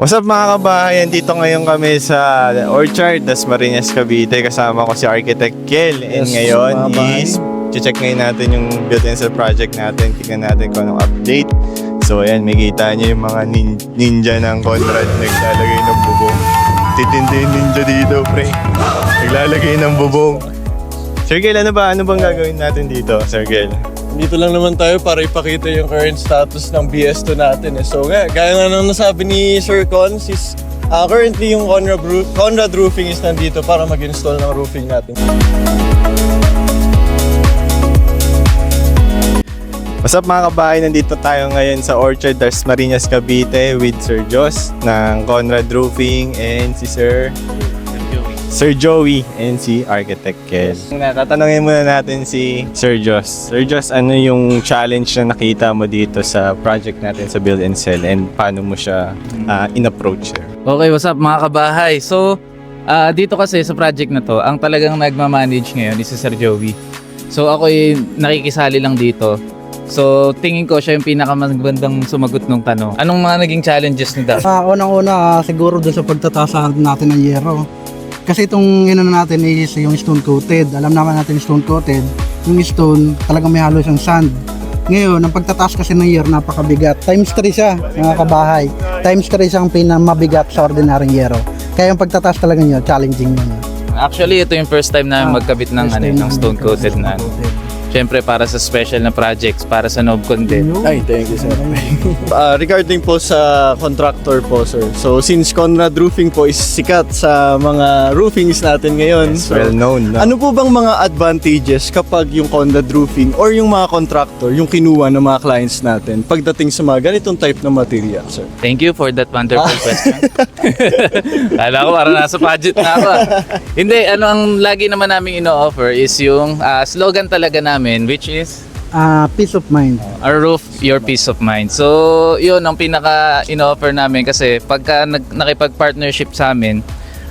What's up mga kabahayan? Dito ngayon kami sa Orchard, Das Marinas, Cavite. Kasama ko si Architect Kel. And Yes, ngayon is check ngayon natin yung built and sell project natin. Tingnan natin kung anong update. So ayan, may kita niyo yung mga nin- ninja ng Conrad naglalagay ng bubong. Titindi yung ninja dito, pre. Naglalagay ng bubong. Sir Kel, ano ba? Ano bang gagawin natin dito, Sir Kel? Dito lang naman tayo para ipakita yung current status ng BS2 natin. Eh. So, nga, gaya nga nang nasabi ni Sir Cons, is ah, currently yung Conrad, Roo- Conrad Roofing is nandito para mag-install ng roofing natin. What's up mga kabahay? Nandito tayo ngayon sa Orchard Das Marinas Cavite with Sir Jos ng Conrad Roofing and si Sir Sir Joey and si Architect Kel. Tatanungin muna natin si Sir Jos. Sir Jos, ano yung challenge na nakita mo dito sa project natin sa Build and Sell and paano mo siya ah, in-approach, sir? Okay, what's up mga kabahay? So, ah, dito kasi sa project na to, ang talagang nagmamanage ngayon is si Sir Joey. So, ako nakikisali lang dito. So, tingin ko siya yung pinakamagandang sumagot ng tanong. Anong mga naging challenges nito? Ah, unang-una siguro dun sa pagtataas natin ng yero. Kasi itong inano natin is yung stone coated. Alam naman natin stone coated. Yung stone talagang may halo siyang sand. Ngayon, ang pagtataas kasi ng yero napakabigat. Times 3 siya, mga kabahay. Times 3 siyang pinamabigat sa ordinaryong yero. Kaya yung pagtataas talaga niya, challenging yun. Actually, ito yung first time namin Ah, magkabit ng, ano, ng namin stone coated stone na. coated. Siyempre, para sa special na projects, para sa Novcon din. Ay, thank you, sir. Ah, regarding po sa contractor po, sir. So, since Conrad Roofing po is sikat sa mga roofings natin ngayon. It's so, well known. No? Ano po bang mga advantages kapag yung Conrad Roofing or yung mga contractor yung kinuha ng mga clients natin pagdating sa mga ganitong type ng material, sir? Thank you for that wonderful question. Kala ko parang nasa budget na ako. ah. Hindi, ano ang lagi naman namin ino-offer is yung ah, slogan talaga namin which is Ah, peace of mind. Our roof, your peace of mind. So, yun ang pinaka ino-offer namin kasi pagka nag, nakipag-partnership sa amin,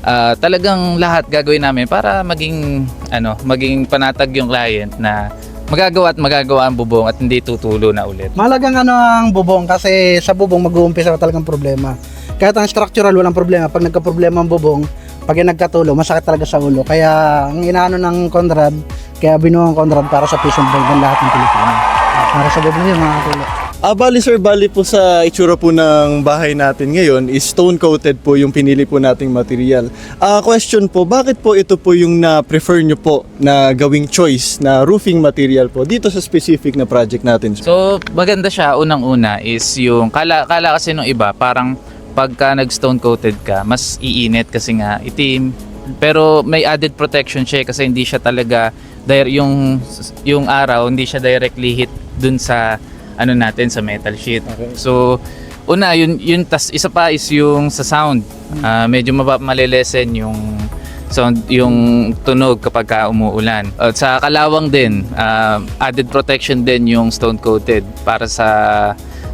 ah, talagang lahat gagawin namin para maging ano, maging panatag yung client na magagawa at magagawa ang bubong at hindi tutulo na ulit. Malagang ano ang bubong kasi sa bubong mag-uumpisa talagang problema. Kahit ang structural walang problema. Pag nagka-problema ang bubong, pag nagkatulo, masakit talaga sa ulo. Kaya ang inaano ng Conrad, kaya binuo ang Conrad para sa of mind ng lahat ng Pilipino. Para sa bubong yun mga tulo. Ah, bali sir, bali po sa itsura po ng bahay natin ngayon is stone coated po yung pinili po nating material. Ah, question po, bakit po ito po yung na-prefer nyo po na gawing choice na roofing material po dito sa specific na project natin? Sir? So, maganda siya unang-una is yung kala kala kasi nung iba parang pagka nag-stone coated ka, mas iinit kasi nga itim. Pero may added protection siya eh, kasi hindi siya talaga yung yung araw hindi siya directly hit dun sa ano natin sa metal sheet. Okay. So, una yun yun tas isa pa is yung sa sound. Ah, medyo maba, malilesen yung sound yung tunog kapag ka umuulan. At sa kalawang din, ah, added protection din yung stone coated para sa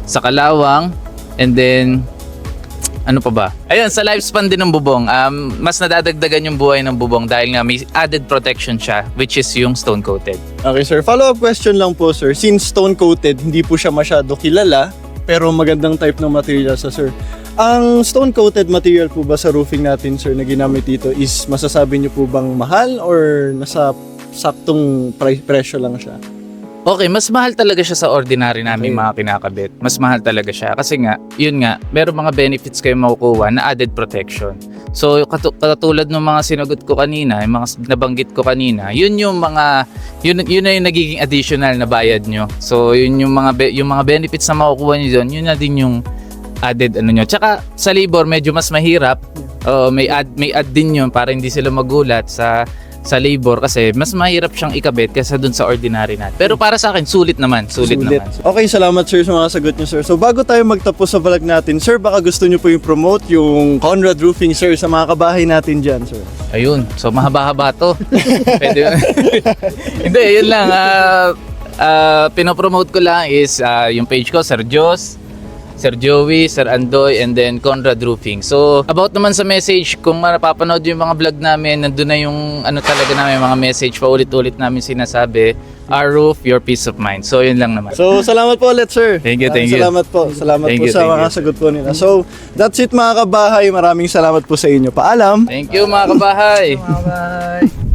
sa kalawang and then ano pa ba? Ayun, sa lifespan din ng bubong, um, mas nadadagdagan yung buhay ng bubong dahil nga may added protection siya which is yung stone coated. Okay sir, follow-up question lang po sir. Since stone coated, hindi po siya masyado kilala, pero magandang type ng material sa sir. Ang stone coated material po ba sa roofing natin sir na ginamit dito is masasabi niyo po bang mahal or nasa saktong pri- presyo lang siya? Okay, mas mahal talaga siya sa ordinary namin Okay. mga kinakabit. Mas mahal talaga siya kasi nga, yun nga, meron mga benefits kayo makukuha na added protection. So, katu- katulad ng mga sinagot ko kanina, yung mga nabanggit ko kanina, yun yung mga yun yun na yung nagiging additional na bayad nyo. So, yun yung mga be- yung mga benefits na makukuha niyo doon, yun na din yung added ano nyo. Tsaka sa labor medyo mas mahirap. Oo, may add may add din yun para hindi sila magulat sa sa labor kasi mas mahirap siyang ikabit kaysa dun sa ordinary natin. Pero para sa akin, sulit naman. Sulit, naman. Okay, salamat sir sa mga sagot niyo sir. So bago tayo magtapos sa vlog natin, sir, baka gusto niyo po yung promote yung Conrad Roofing sir sa mga kabahay natin dyan sir. Ayun. So, mahaba-haba to. Pwede Hindi, yun lang. ah ah, pinopromote ko lang is ah, yung page ko, Sir Jos. Sir Joey, Sir Andoy, and then Conrad Roofing. So, about naman sa message, kung mapapanood yung mga vlog namin, nandun na yung ano talaga namin, mga message, paulit-ulit namin sinasabi, our roof, your peace of mind. So, yun lang naman. So, salamat po ulit, sir. Thank you, thank Ah, you. Salamat po. Salamat Thank po you, sa mga you. sagot po nila. So, that's it mga kabahay. Maraming salamat po sa inyo. Paalam. Thank you mga kabahay! Bye-bye.